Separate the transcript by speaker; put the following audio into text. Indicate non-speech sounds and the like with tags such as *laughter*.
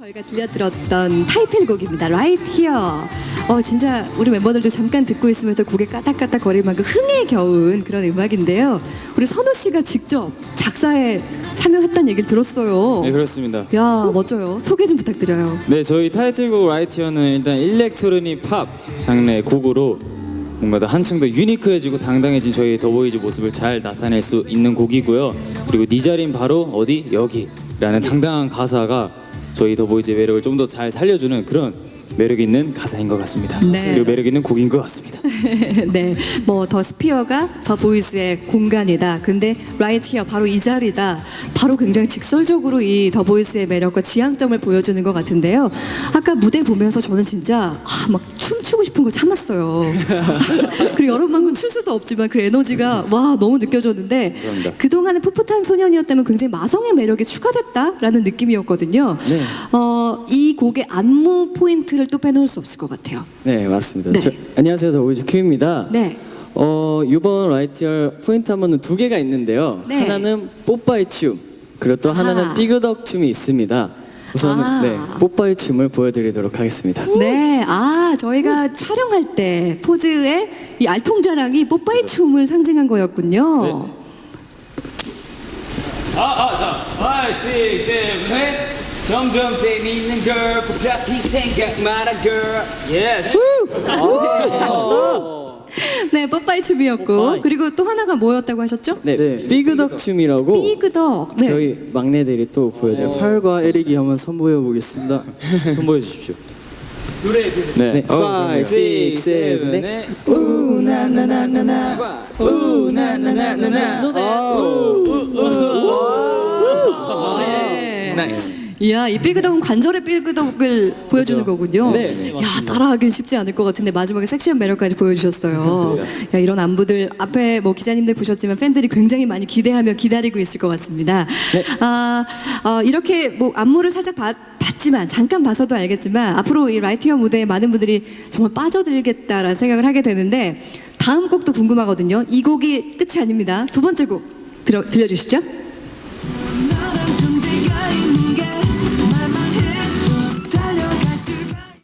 Speaker 1: 저희가 들려드렸던 타이틀곡입니다. Right Here. 어, 진짜 우리 멤버들도 잠깐 듣고 있으면서 고개 까딱까딱 거릴 만큼 흥에 겨운 그런 음악인데요. 우리 선우 씨가 직접 작사에 참여했다는 얘기를 들었어요.
Speaker 2: 네 그렇습니다.
Speaker 1: 야, 멋져요. 소개 좀 부탁드려요.
Speaker 2: 네 저희 타이틀곡 라이티어는 일단 일렉트로닉 팝 장르의 곡으로 뭔가 더 한층 더 유니크해지고 당당해진 저희 더보이즈 모습을 잘 나타낼 수 있는 곡이고요. 그리고 네 자리는 바로 어디 여기라는 당당한 가사가 저희 더보이즈의 매력을 좀 더 잘 살려주는 그런 매력 있는 가사인 것 같습니다.
Speaker 1: 네.
Speaker 2: 그리고 매력 있는 곡인 것 같습니다. *laughs*
Speaker 1: 네, 뭐 더 스피어가 더 보이즈의 공간이다. 근데 라이트 히어 바로 이 자리다. 바로 굉장히 직설적으로 이 더 보이즈의 매력과 지향점을 보여주는 것 같은데요. 아까 무대 보면서 저는 진짜 아, 막 춤추고 싶은 거 참았어요. *laughs* *laughs* 그리고 여러분만큼 출 수도 없지만 그 에너지가 와 너무 느껴졌는데
Speaker 2: 감사합니다.
Speaker 1: 그동안은 풋풋한 소년이었다면 굉장히 마성의 매력이 추가됐다라는 느낌이었거든요.
Speaker 3: 네.
Speaker 1: 어, 이 곡의 안무 포인트를 또 빼놓을 수 없을 것 같아요.
Speaker 3: 네 맞습니다.
Speaker 1: 네.
Speaker 3: 저- 안녕하세요 더보이즈 큐입니다.
Speaker 1: 네.
Speaker 3: 어 이번 라이티얼 포인트 하면은 두 개가 있는데요.
Speaker 1: 네.
Speaker 3: 하나는 뽀빠이 춤 그리고 또 하나는
Speaker 1: 아하.
Speaker 3: 삐그덕 춤이 있습니다. 우선은
Speaker 1: 아.
Speaker 3: 네 뽀빠이 춤을 보여드리도록 하겠습니다.
Speaker 1: 네, 아 저희가 촬영할 때 포즈에 이 알통자랑이 뽀빠이 춤을 상징한 거였군요.
Speaker 2: 아아 자 5, 6, 7, 8 점점 재미있는 걸 복잡히 생각 마라 girl yes
Speaker 1: 네, 뽀빠이 춤이었고 그리고 또 하나가 뭐였다고 하셨죠?
Speaker 3: 네, 삐그덕 춤이라고
Speaker 1: 삐그덕. 네.
Speaker 3: 저희 막내들이 또 보여드려요.
Speaker 4: 팔과 에릭이 한번 선보여 보겠습니다. *laughs*
Speaker 2: 선보여 주십시오
Speaker 3: 네,
Speaker 2: 네.
Speaker 3: 5, 6, 7, 8 우나나나나나 우나나나나나
Speaker 1: 네. 이야, 이 삐그덕은 관절의 삐그덕을 보여주는 거군요.
Speaker 3: 네.
Speaker 1: 야, 따라하기는 쉽지 않을 것 같은데 마지막에 섹시한 매력까지 보여주셨어요. 야, 이런 안무들 앞에 뭐 기자님들 보셨지만 팬들이 굉장히 많이 기대하며 기다리고 있을 것 같습니다. 아, 어, 이렇게 뭐 안무를 살짝 봤, 봤지만 잠깐 봐서도 알겠지만 앞으로 이 라이티어 무대에 많은 분들이 정말 빠져들겠다라는 생각을 하게 되는데 다음 곡도 궁금하거든요. 이 곡이 끝이 아닙니다. 두 번째 곡 들어, 들려주시죠.